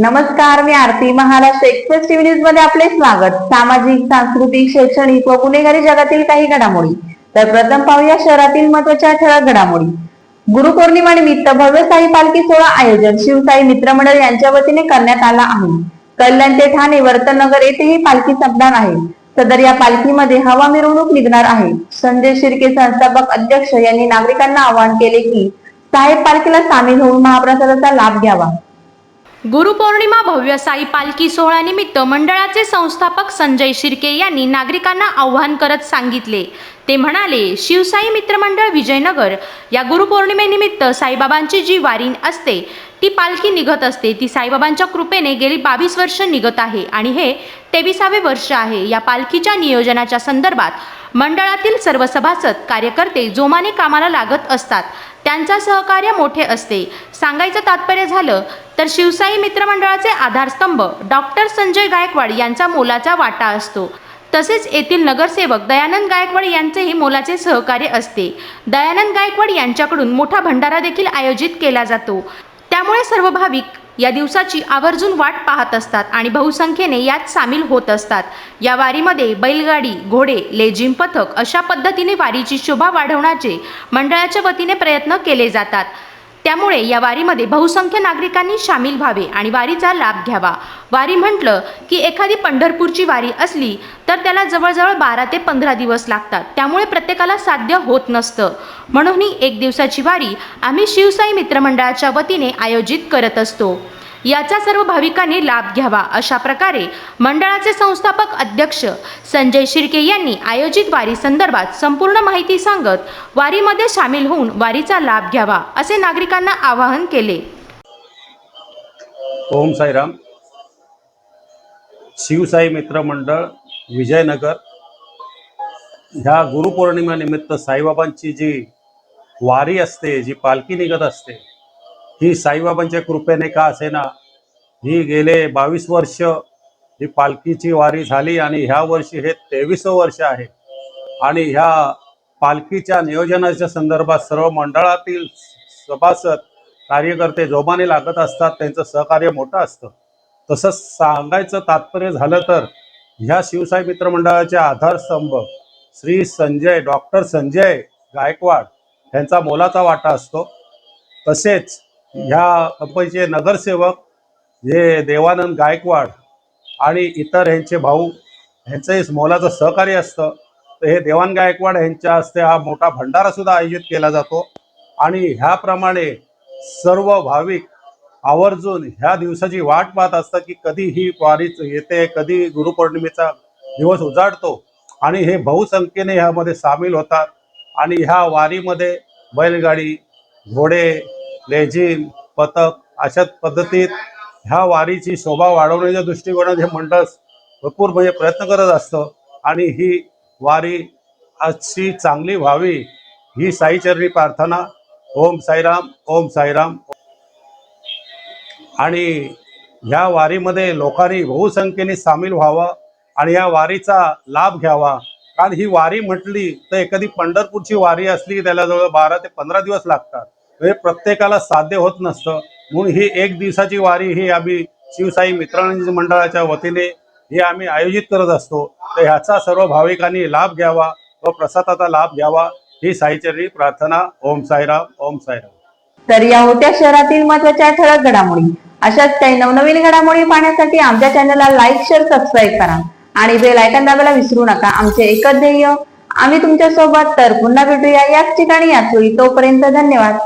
नमस्कार मी Aarti Maharashtra express TV न्यूजमध्ये आपले स्वागत. सामाजिक सांस्कृतिक शैक्षणिक व गुन्हेगारी जगातील काही घडामोडी. तर प्रथम पाहूया शहरातील महत्त्वाच्या ठळक घडामोडी. गुरुपौर्णिमा निमित्त भव्य साई पालखी सोहळा आयोजन शिवसाई मित्रमंडळ यांच्या वतीने करण्यात आला आहे. कल्याण ते ठाणे वर्तनगर येथे ही पालखी संपणार आहे. सदर या पालखीमध्ये हवा मिरवणूक निघणार आहे. संजय शिर्के संस्थापक अध्यक्ष यांनी नागरिकांना आवाहन केले की साहेब पालखीला सामील होऊन महाप्रसादाचा लाभ घ्यावा. गुरुपौर्णिमा भव्य साई पालखी सोहळ्यानिमित्त मंडळाचे संस्थापक संजय शिर्के यांनी नागरिकांना आव्हान करत सांगितले. ते म्हणाले शिवसाई मित्रमंडळ विजयनगर या गुरुपौर्णिमेनिमित्त साईबाबांची जी वारी असते ती पालखी निघत असते. ती साईबाबांच्या कृपेने गेली बावीस वर्ष निघत आहे आणि हे तेविसावे वर्ष आहे. या पालखीच्या नियोजनाच्या संदर्भात मंडळातील सर्व सभासद कार्यकर्ते जोमाने कामाला लागत असतात. त्यांचा सहकार्य मोठे असते. सांगायचं तात्पर्य झालं तर शिवसाई मित्रमंडळाचे आधारस्तंभ डॉक्टर संजय गायकवाड यांचा मोलाचा वाटा असतो. तसेच येथील नगरसेवक दयानंद गायकवाड यांचेही मोलाचे सहकार्य असते. दयानंद गायकवाड यांच्याकडून मोठा भंडारा देखील आयोजित केला जातो. त्यामुळे सर्व भाविक या दिवसाची आवर्जून वाट पाहत असतात आणि बहुसंख्येने यात सामील होत असतात. या वारीमध्ये बैलगाडी घोडे लेझिम पथक अशा पद्धतीने वारीची शोभा वाढवण्याचे मंडळाच्या वतीने प्रयत्न केले जातात. त्यामुळे या वारीमध्ये बहुसंख्य नागरिकांनी सामील व्हावे आणि वारीचा लाभ घ्यावा. वारी म्हटलं की एखादी पंढरपूरची वारी असली तर त्याला जवळजवळ बारा ते पंधरा दिवस लागतात. त्यामुळे प्रत्येकाला साध्य होत नसतं. म्हणून ही एक दिवसाची वारी आम्ही शिवसाई मित्रमंडळाच्या वतीने आयोजित करत असतो. याचा सर्व भाविकांनी लाभ घ्यावा अशा प्रकारे मंडळाचे संस्थापक अध्यक्ष संजय शिर्के यांनी आयोजित वारी संदर्भात संपूर्ण माहिती सांगत वारीमध्ये सामील होऊन वारीचा लाभ घ्यावा असे नागरिकांना आवाहन केले. ओम साईराम. शिवसाई मित्र मंडळ विजयनगर. ह्या गुरुपौर्णिमेनिमित्त साईबाबांची जी वारी असते जी पालखी निघत असते ही साईबाबांच्या कृपेने का असेना? ही गेले बावीस वर्ष ही पालखीची वारी झाली आणि ह्या वर्षी हे तेवीस वर्ष आहे. आणि ह्या पालखीच्या नियोजनाच्या संदर्भात सर्व मंडळातील सभासद कार्यकर्ते जोमाने लागत असतात त्यांचं सहकार्य मोठं असतं. तसंच सांगायचं तात्पर्य झालं तर ह्या शिवसाई मित्रमंडळाचे आधारस्तंभ श्री संजय डॉक्टर संजय गायकवाड यांचा मोलाचा वाटा असतो. तसेच ह्या कंपनीचे नगरसेवक हे देवानंद गायकवाड आणि इतर यांचे भाऊ ह्यांचंही मोलाचं सहकार्य असतं. तर हे देवान गायकवाड यांच्या हस्ते हा मोठा भंडारा सुद्धा आयोजित केला जातो. आणि ह्याप्रमाणे सर्व भाविक आवर्जून ह्या दिवसाची वाट पाहत असतात की कधी ही वारीच येते कधी गुरुपौर्णिमेचा दिवस उजाडतो. आणि हे बहुसंख्येने ह्यामध्ये सामील होतात. आणि ह्या वारीमध्ये बैलगाडी घोडे लेझिम पथक अशा पद्धतीत ह्या वारीची शोभा वाढवण्याच्या दृष्टिकोनात हे मंडळ भरपूर म्हणजे प्रयत्न करत असतं. आणि ही वारी अशी चांगली व्हावी ही साईचरणी प्रार्थना. ओम साईराम ओम साईराम. आणि ह्या वारीमध्ये लोकांनी बहुसंख्येने सामील व्हावं आणि या वारीचा लाभ घ्यावा. कारण ही वारी म्हटली तर एखादी पंढरपूरची वारी असली त्याला जवळ बारा ते पंधरा दिवस लागतात. म्हणजे प्रत्येकाला साध्य होत नसतं. म्हणून ही एक दिवसाची वारी ही आम्ही शिवसाई मित्रांची मंडळाच्या वतीने हे आम्ही आयोजित करत असतो. तर ह्याचा सर्व भाविकांनी लाभ घ्यावा व प्रसादाचा लाभ घ्यावा ही साईचरणी प्रार्थना. ओम साईराम ओम साईराम. तर या होत्या शहरातील महत्त्वाच्या ठळक घडामोडी. अशाच काही नवनवीन घडामोडी पाहण्यासाठी आमच्या चॅनलला लाईक शेअर सबस्क्राईब करा. आणि बेल आयकॉन दाबायला विसरू नका. आमचे एकच ध्येय आम्ही तुमच्यासोबत तर पुन्हा भेटूया याच ठिकाणी याच वेळी. तोपर्यंत धन्यवाद.